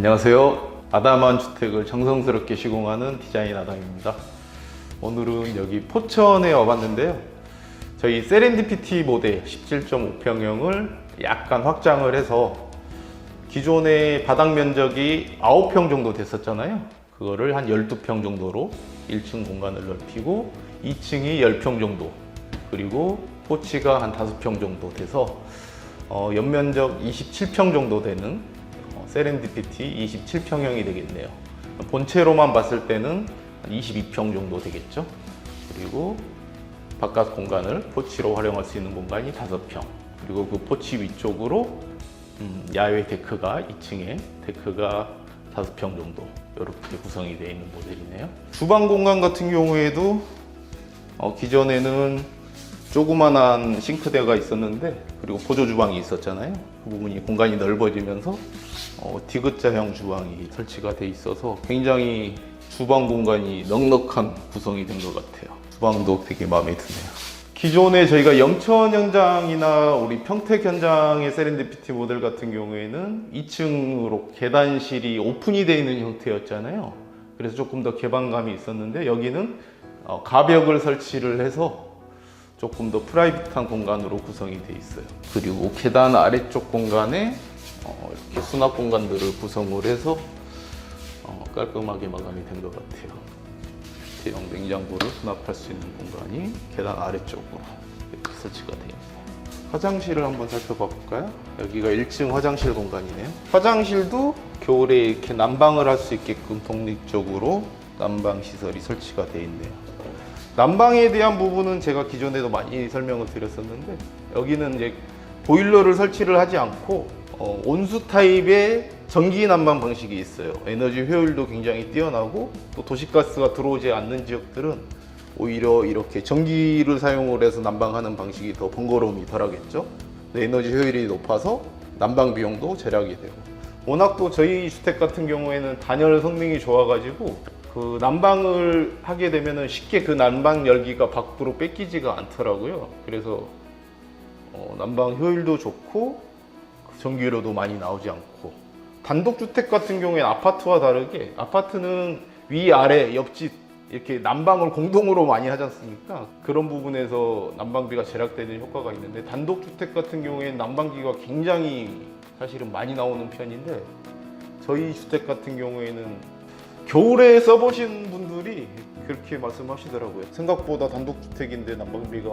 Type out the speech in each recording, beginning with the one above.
안녕하세요. 아담한 주택을 정성스럽게 시공하는 디자인 아담입니다. 오늘은 여기 포천에 와봤는데요. 저희 세렌디피티 모델 17.5평형을 약간 확장을 해서 기존의 바닥 면적이 9평 정도 됐었잖아요. 그거를 한 12평 정도로 1층 공간을 넓히고 2층이 10평 정도 그리고 포치가 한 5평 정도 돼서 어, 연면적 27평 정도 되는 어, 세렌디피티 27평형이 되겠네요. 본체로만 봤을 때는 한 22평 정도 되겠죠. 그리고 바깥 공간을 포치로 활용할 수 있는 공간이 5평. 그리고 그 포치 위쪽으로 음, 야외 데크가 2층에 데크가 5평 정도 이렇게 구성이 되어 있는 모델이네요. 주방 공간 같은 경우에도 어, 기존에는 조그만한 싱크대가 있었는데 그리고 보조 주방이 있었잖아요. 그 부분이 공간이 넓어지면서 어, 디귿자형 주방이 설치가 돼 있어서 굉장히 주방 공간이 넉넉한 구성이 된 것 같아요. 주방도 되게 마음에 드네요. 기존에 저희가 영천 현장이나 우리 평택 현장의 세렌디피티 모델 같은 경우에는 2층으로 계단실이 오픈이 되어 있는 형태였잖아요. 그래서 조금 더 개방감이 있었는데 여기는 어, 가벽을 설치를 해서 조금 더 프라이빗한 공간으로 구성이 되어 있어요. 그리고 계단 아래쪽 공간에 어, 이렇게 수납 공간들을 구성을 해서 어, 깔끔하게 마감이 된 것 같아요. 대형 냉장고를 수납할 수 있는 공간이 계단 아래쪽으로 이렇게 설치가 되어 있네요. 화장실을 한번 살펴봐 볼까요? 여기가 1층 화장실 공간이네요. 화장실도 겨울에 이렇게 난방을 할 수 있게끔 독립적으로 난방 시설이 설치가 되어 있네요. 난방에 대한 부분은 제가 기존에도 많이 설명을 드렸었는데 여기는 이제 보일러를 설치를 하지 않고 어, 온수 타입의 전기 난방 방식이 있어요. 에너지 효율도 굉장히 뛰어나고 또 도시가스가 들어오지 않는 지역들은 오히려 이렇게 전기를 사용을 해서 난방하는 방식이 더 번거로움이 덜하겠죠. 근데 에너지 효율이 높아서 난방 비용도 절약이 되고 워낙 또 저희 주택 같은 경우에는 단열 성능이 좋아가지고 그 난방을 하게 되면은 쉽게 그 난방 열기가 밖으로 뺏기지가 않더라고요. 그래서 어, 난방 효율도 좋고 전기료도 많이 나오지 않고 단독주택 같은 경우에는 아파트와 다르게 아파트는 위 아래 옆집 이렇게 난방을 공동으로 많이 하지 않습니까? 그런 부분에서 난방비가 절약되는 효과가 있는데 단독주택 같은 경우에는 난방기가 굉장히 사실은 많이 나오는 편인데 저희 주택 같은 경우에는 겨울에 써보신 분들이 그렇게 말씀하시더라고요. 생각보다 단독주택인데 난방비가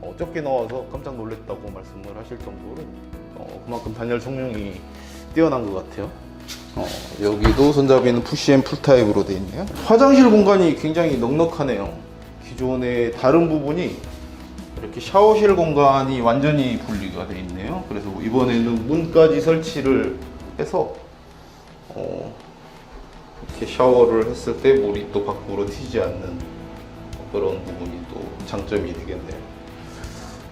어, 적게 나와서 깜짝 놀랐다고 말씀을 하실 정도로 어, 그만큼 단열 성능이 뛰어난 것 같아요. 어, 여기도 손잡이는 푸시앤 풀타입으로 되어 있네요. 화장실 공간이 굉장히 넉넉하네요. 기존의 다른 부분이 이렇게 샤워실 공간이 완전히 분리가 되어 있네요. 그래서 이번에는 문까지 설치를 해서 어, 이렇게 샤워를 했을 때 물이 또 밖으로 튀지 않는 그런 부분이 또 장점이 되겠네요.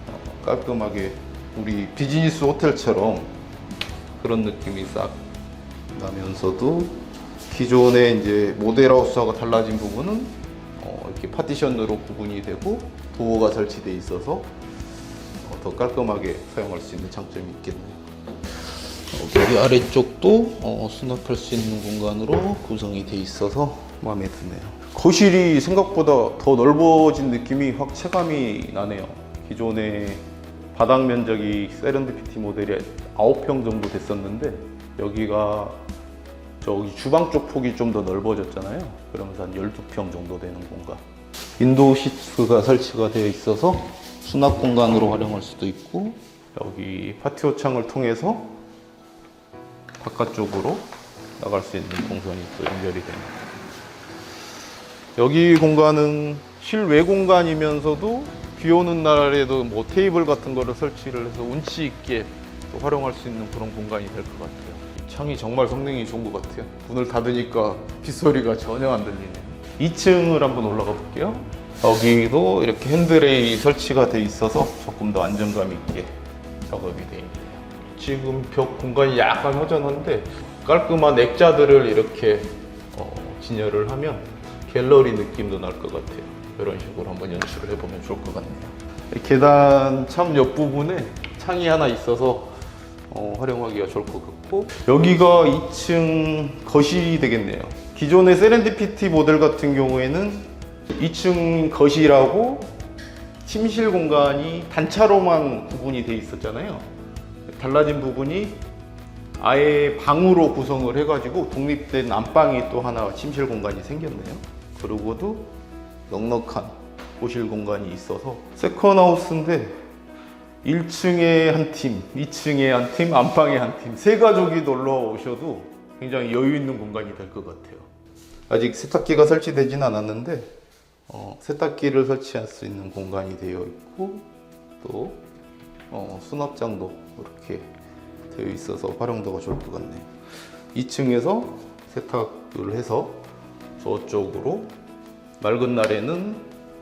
어, 깔끔하게 우리 비즈니스 호텔처럼 그런 느낌이 싹 나면서도 기존의 이제 모델하우스하고 달라진 부분은 어, 이렇게 파티션으로 구분이 되고 도어가 설치되어 있어서 어, 더 깔끔하게 사용할 수 있는 장점이 있겠네요. 어, 여기 아래쪽도 어, 수납할 수 있는 공간으로 구성이 돼 있어서 마음에 드네요. 거실이 생각보다 더 넓어진 느낌이 확 체감이 나네요. 기존에 바닥 면적이 세렌디피티 모델이 9평 정도 됐었는데 여기가 저기 주방 쪽 폭이 좀 더 넓어졌잖아요. 그러면서 한 12평 정도 되는 공간. 윈도우 시트가 설치가 되어 있어서 수납 공간으로 활용할 수도 있고 여기 파티오 창을 통해서 바깥쪽으로 나갈 수 있는 동선이 또 연결이 됩니다. 여기 공간은 실외 공간이면서도 비 오는 날에도 뭐 테이블 같은 거를 설치를 해서 운치 있게 또 활용할 수 있는 그런 공간이 될 것 같아요. 창이 정말 성능이 좋은 것 같아요. 문을 닫으니까 빗소리가 전혀 안 들리네요. 2층을 한번 올라가 볼게요. 여기도 이렇게 핸드레일이 설치가 돼 있어서 조금 더 안정감 있게 작업이 돼 있네요. 지금 벽 공간이 약간 허전한데 깔끔한 액자들을 이렇게 어, 진열을 하면 갤러리 느낌도 날 것 같아요. 이런 식으로 한번 연출을 해보면 좋을 것 같네요. 계단 참 옆부분에 창이 하나 있어서 어, 활용하기가 좋을 것 같고 여기가 2층 거실이 되겠네요. 기존의 세렌디피티 모델 같은 경우에는 2층 거실하고 침실 공간이 단차로만 구분이 돼 있었잖아요. 달라진 부분이 아예 방으로 구성을 해가지고 독립된 안방이 또 하나 침실 공간이 생겼네요. 그리고도 넉넉한 오실 공간이 있어서 세컨하우스인데 1층에 한 팀, 2층에 한 팀, 안방에 한 팀, 세 가족이 놀러 오셔도 굉장히 여유 있는 공간이 될 것 같아요. 아직 세탁기가 설치되진 않았는데 어, 세탁기를 설치할 수 있는 공간이 되어 있고 또 어, 수납장도 이렇게 되어 있어서 활용도가 좋을 것 같네요. 2층에서 세탁을 해서 저쪽으로 맑은 날에는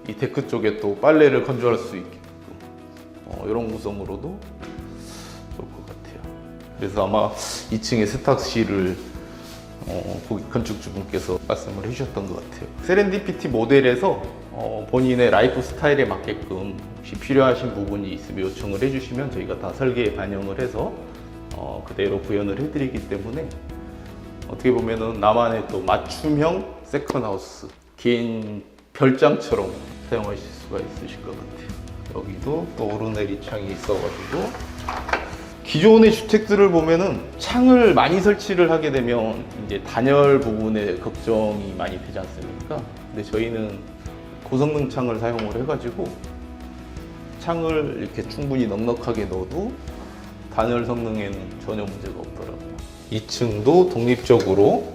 이 데크 쪽에 또 빨래를 건조할 수 있게끔 어, 이런 구성으로도 좋을 것 같아요. 그래서 아마 2층에 세탁실을 어, 건축주분께서 말씀을 해주셨던 것 같아요. 세렌디피티 모델에서 어, 본인의 라이프 스타일에 맞게끔 혹시 필요하신 부분이 있으면 요청을 해주시면 저희가 다 설계에 반영을 해서 어, 그대로 구현을 해드리기 때문에 어떻게 보면은 나만의 또 맞춤형 세컨하우스 개인 별장처럼 사용하실 수가 있으실 것 같아요. 여기도 또 오르내리 창이 있어가지고 기존의 주택들을 보면은 창을 많이 설치를 하게 되면 이제 단열 부분에 걱정이 많이 되지 않습니까? 근데 저희는 고성능 창을 사용을 해가지고 창을 이렇게 충분히 넉넉하게 넣어도 단열 성능에는 전혀 문제가 없더라고요. 2층도 독립적으로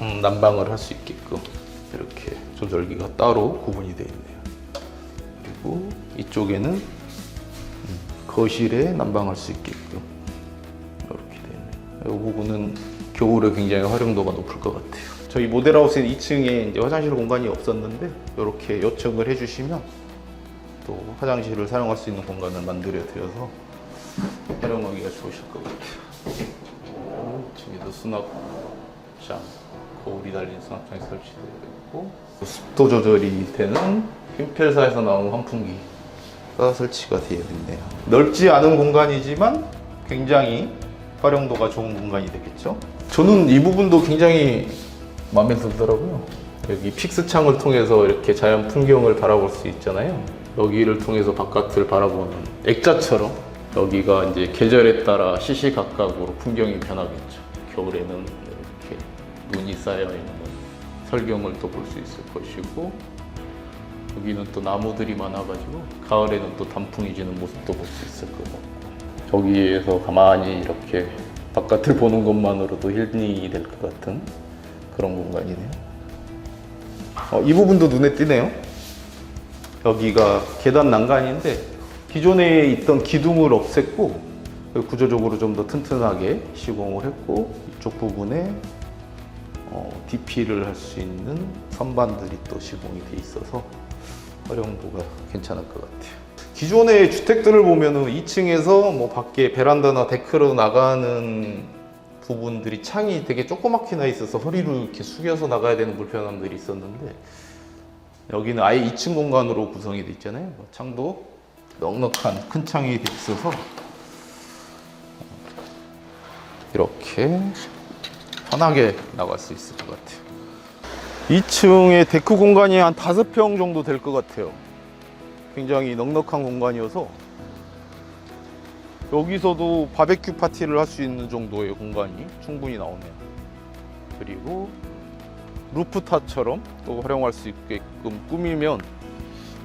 음, 난방을 할 수 있게끔 이렇게 조절기가 따로 구분이 되어 있네요. 그리고 이쪽에는 음, 거실에 난방할 수 있게끔 이렇게 되어 있네요. 이 부분은 겨울에 굉장히 활용도가 높을 것 같아요. 저희 모델하우스는 2층에 이제 화장실 공간이 없었는데 이렇게 요청을 해주시면 또 화장실을 사용할 수 있는 공간을 만들어 드려서 활용하기가 좋으실 것 같아요. 저기도 수납장, 거울이 달린 수납장이 설치되어 있고 습도 조절이 되는 핀펠사에서 나온 환풍기가 설치가 되어 있네요. 넓지 않은 공간이지만 굉장히 활용도가 좋은 공간이 되겠죠. 저는 이 부분도 굉장히 마음에 들더라고요. 여기 픽스 창을 통해서 이렇게 자연 풍경을 바라볼 수 있잖아요. 여기를 통해서 바깥을 바라보는 액자처럼 여기가 이제 계절에 따라 시시각각으로 풍경이 변하겠죠. 겨울에는 이렇게 눈이 쌓여 있는 설경을 또 볼 수 있을 것이고 여기는 또 나무들이 많아가지고 가을에는 또 단풍이 지는 모습도 볼 수 있을 것 같고 저기에서 가만히 이렇게 바깥을 보는 것만으로도 힐링이 될 것 같은 그런 공간이네요. 어, 이 부분도 눈에 띄네요. 여기가 계단 난간인데 기존에 있던 기둥을 없앴고 구조적으로 좀 더 튼튼하게 시공을 했고 이쪽 부분에 어, DP를 할 수 있는 선반들이 또 시공이 돼 있어서 활용도가 괜찮을 것 같아요. 기존의 주택들을 보면은 2층에서 뭐 밖에 베란다나 데크로 나가는 부분들이 창이 되게 조그맣게 나 있어서 허리를 이렇게 숙여서 나가야 되는 불편함들이 있었는데 여기는 아예 2층 공간으로 구성이 돼 있잖아요. 뭐 창도 넉넉한 큰 창이 돼 있어서 이렇게 편하게 나갈 수 있을 것 같아요. 2층에 데크 공간이 한 5평 정도 될 것 같아요. 굉장히 넉넉한 공간이어서 여기서도 바베큐 파티를 할 수 있는 정도의 공간이 충분히 나오네요. 그리고 루프탑처럼 또 활용할 수 있게끔 꾸미면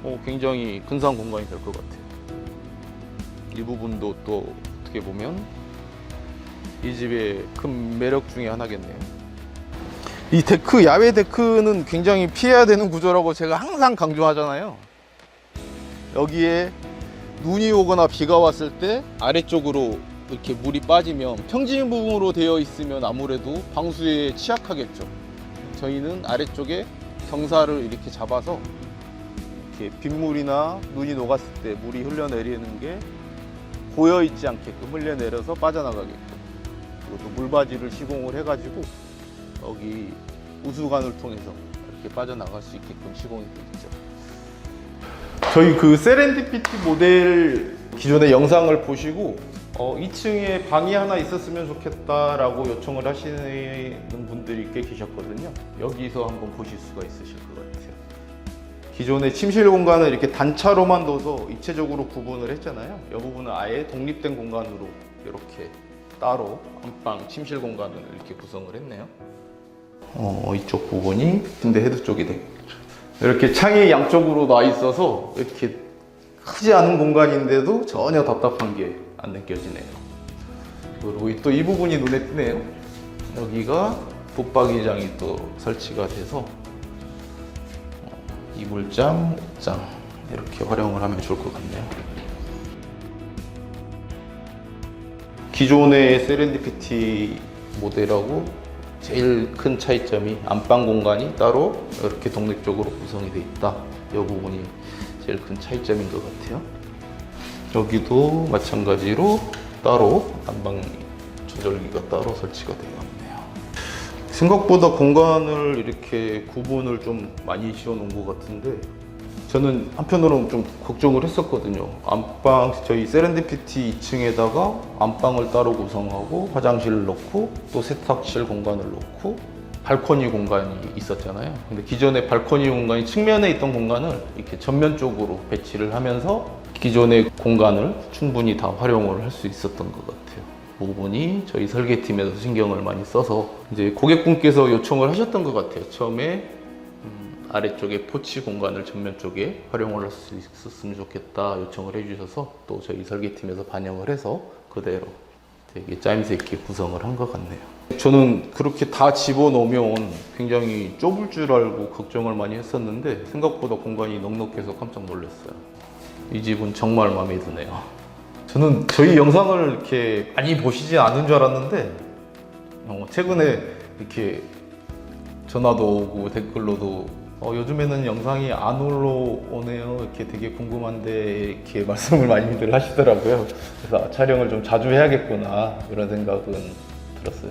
어, 굉장히 근사한 공간이 될 것 같아요. 이 부분도 또 어떻게 보면 이 집의 큰 매력 중에 하나겠네요. 이 데크, 야외 데크는 굉장히 피해야 되는 구조라고 제가 항상 강조하잖아요. 여기에 눈이 오거나 비가 왔을 때 아래쪽으로 이렇게 물이 빠지면 평진 부분으로 되어 있으면 아무래도 방수에 취약하겠죠. 저희는 아래쪽에 경사를 이렇게 잡아서 이렇게 빗물이나 눈이 녹았을 때 물이 흘러내리는 게 고여 있지 않게끔 흘려내려서 빠져나가게끔 그리고 또 물바지를 시공을 해가지고 여기 우수관을 통해서 이렇게 빠져나갈 수 있게끔 시공이 되어 있죠. 저희 그 세렌디피티 모델 기존의 영상을 보시고 어, 2층에 방이 하나 있었으면 좋겠다라고 요청을 하시는 분들이 꽤 계셨거든요. 여기서 한번 보실 수가 있으실 것 같아요. 기존의 침실 공간을 이렇게 단차로만 둬서 입체적으로 구분을 했잖아요. 이 부분은 아예 독립된 공간으로 이렇게 따로 안방 침실 공간을 이렇게 구성을 했네요. 어, 이쪽 부분이 침대 헤드 쪽이 되겠죠. 이렇게 창이 양쪽으로 나 있어서 이렇게 크지 않은 공간인데도 전혀 답답한 게 안 느껴지네요. 그리고 또 이 부분이 눈에 띄네요. 여기가 붙박이장이 또 설치가 돼서 어, 이불장, 옷장 이렇게 활용을 하면 좋을 것 같네요. 기존의 세렌디피티 모델하고 제일 큰 차이점이 안방 공간이 따로 이렇게 독립적으로 구성이 되어 있다. 이 부분이 제일 큰 차이점인 것 같아요. 여기도 마찬가지로 따로 안방 조절기가 따로 설치가 되어 있네요. 생각보다 공간을 이렇게 구분을 좀 많이 지어 놓은 것 같은데 저는 한편으로는 좀 걱정을 했었거든요. 안방 저희 세렌디피티 2층에다가 안방을 따로 구성하고 화장실을 넣고 또 세탁실 공간을 넣고 발코니 공간이 있었잖아요. 근데 기존의 발코니 공간이 측면에 있던 공간을 이렇게 전면적으로 배치를 하면서 기존의 공간을 충분히 다 활용을 할 수 있었던 것 같아요. 그 부분이 저희 설계팀에서 신경을 많이 써서 이제 고객분께서 요청을 하셨던 것 같아요. 처음에 음, 아래쪽에 포치 공간을 전면 쪽에 활용을 할 수 있었으면 좋겠다 요청을 해주셔서 또 저희 설계팀에서 반영을 해서 그대로 되게 짜임새 있게 구성을 한 것 같네요. 저는 그렇게 다 집어넣으면 굉장히 좁을 줄 알고 걱정을 많이 했었는데 생각보다 공간이 넉넉해서 깜짝 놀랐어요. 이 집은 정말 마음에 드네요. 저는 저희 영상을 이렇게 많이 보시지 않은 줄 알았는데 어, 최근에 이렇게 전화도 오고 댓글로도 어, 요즘에는 영상이 안 올라오네요. 이렇게 되게 궁금한데 이렇게 말씀을 많이들 하시더라고요. 그래서 아, 촬영을 좀 자주 해야겠구나 이런 생각은 들었어요.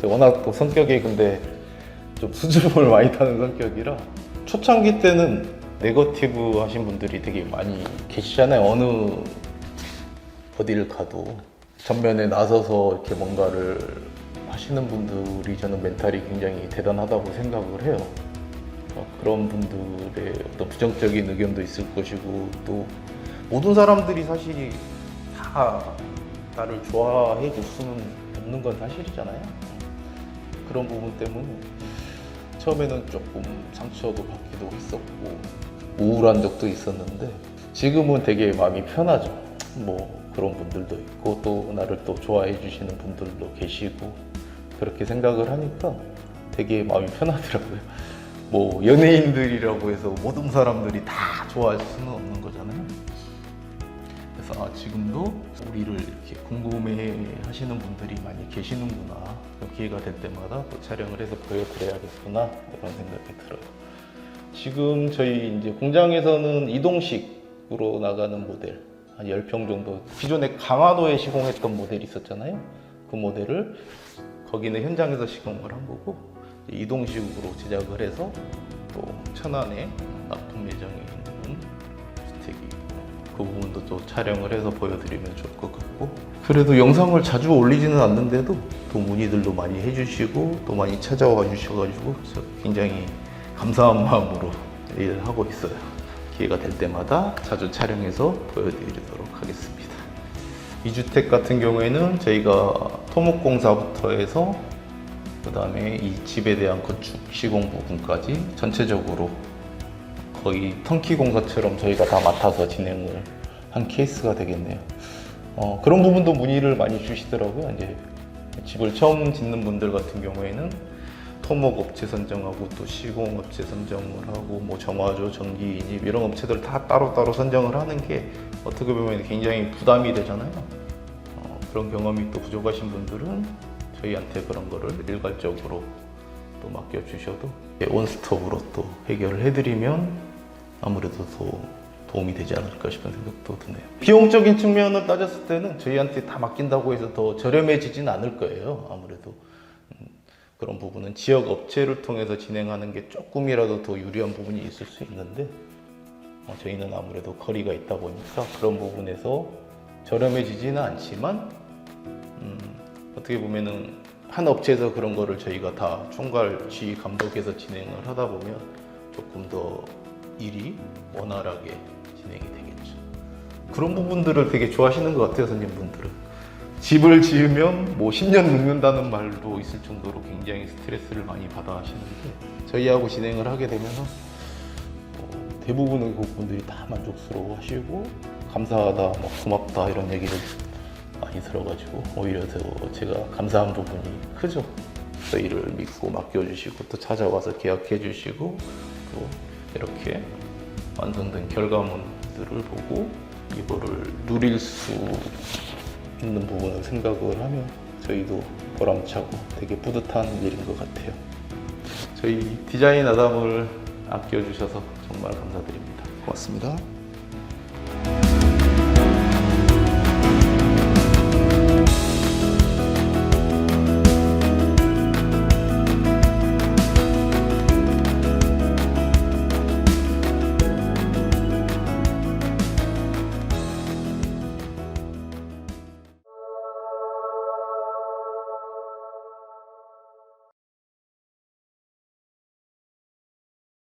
제가 워낙 또 성격이 근데 좀 수줍음을 많이 타는 성격이라 초창기 때는 네거티브 하신 분들이 되게 많이 계시잖아요. 어느 어디를 가도 전면에 나서서 이렇게 뭔가를 하시는 분들이 저는 멘탈이 굉장히 대단하다고 생각을 해요. 어, 그런 분들의 어떤 부정적인 의견도 있을 것이고 또 모든 사람들이 사실 다 나를 좋아해 줄 수는 없는 건 사실이잖아요. 그런 부분 때문에 처음에는 조금 상처도 받기도 했었고 우울한 적도 있었는데 지금은 되게 마음이 편하죠. 뭐 그런 분들도 있고 또 나를 또 좋아해 주시는 분들도 계시고 그렇게 생각을 하니까 되게 마음이 편하더라고요. 뭐 연예인들이라고 해서 모든 사람들이 다 좋아할 수는 없는 거잖아요. 그래서 아, 지금도 우리를 이렇게 궁금해 하시는 분들이 많이 계시는구나. 기회가 될 때마다 또 촬영을 해서 보여드려야겠구나. 이런 생각이 들어요. 지금 저희 이제 공장에서는 이동식으로 나가는 모델 한 10평 정도 기존에 강화도에 시공했던 모델이 있었잖아요. 그 모델을 거기는 현장에서 시공을 한 거고 이동식으로 제작을 해서 또 천안에 납품 예정에 있는 주택이 있고 그 부분도 또 촬영을 해서 보여드리면 좋을 것 같고 그래도 영상을 자주 올리지는 않는데도 또 문의들도 많이 해주시고 또 많이 찾아와 주셔가지고 굉장히 감사한 마음으로 일을 하고 있어요. 기회가 될 때마다 자주 촬영해서 보여드리도록 하겠습니다. 이 주택 같은 경우에는 저희가 토목공사부터 해서 그 다음에 이 집에 대한 건축 시공 부분까지 전체적으로 거의 턴키 공사처럼 저희가 다 맡아서 진행을 한 케이스가 되겠네요. 어, 그런 부분도 문의를 많이 주시더라고요. 이제 집을 처음 짓는 분들 같은 경우에는 토목 업체 선정하고 또 시공 업체 선정을 하고 뭐 정화조, 전기 인입 이런 업체들 다 따로따로 선정을 하는 게 어떻게 보면 굉장히 부담이 되잖아요. 어, 그런 경험이 또 부족하신 분들은 저희한테 그런 거를 일괄적으로 또 맡겨주셔도 원스톱으로 또 해결을 해드리면 아무래도 더 도움이 되지 않을까 싶은 생각도 드네요. 비용적인 측면을 따졌을 때는 저희한테 다 맡긴다고 해서 더 저렴해지진 않을 거예요. 아무래도 음, 그런 부분은 지역 업체를 통해서 진행하는 게 조금이라도 더 유리한 부분이 있을 수 있는데 어, 저희는 아무래도 거리가 있다 보니까 그런 부분에서 저렴해지지는 않지만 음, 어떻게 보면은 한 업체에서 그런 거를 저희가 다 총괄 지휘 감독해서 진행을 하다 보면 조금 더 일이 원활하게 진행이 되겠죠. 그런 부분들을 되게 좋아하시는 것 같아요, 손님분들은. 집을 지으면 뭐 10년 묵는다는 말도 있을 정도로 굉장히 스트레스를 많이 받아 하시는데 저희하고 진행을 하게 되면은 어, 대부분의 고분들이 다 만족스러워 하시고 감사하다, 뭐 고맙다 이런 얘기를 많이 들어가지고 오히려 더 제가 감사한 부분이 크죠. 저희를 믿고 맡겨주시고 또 찾아와서 계약해 주시고 또 이렇게 완성된 결과물들을 보고 이거를 누릴 수 있는 부분을 생각을 하면 저희도 보람차고 되게 뿌듯한 일인 것 같아요. 저희 디자인 아담을 아껴주셔서 정말 감사드립니다. 고맙습니다.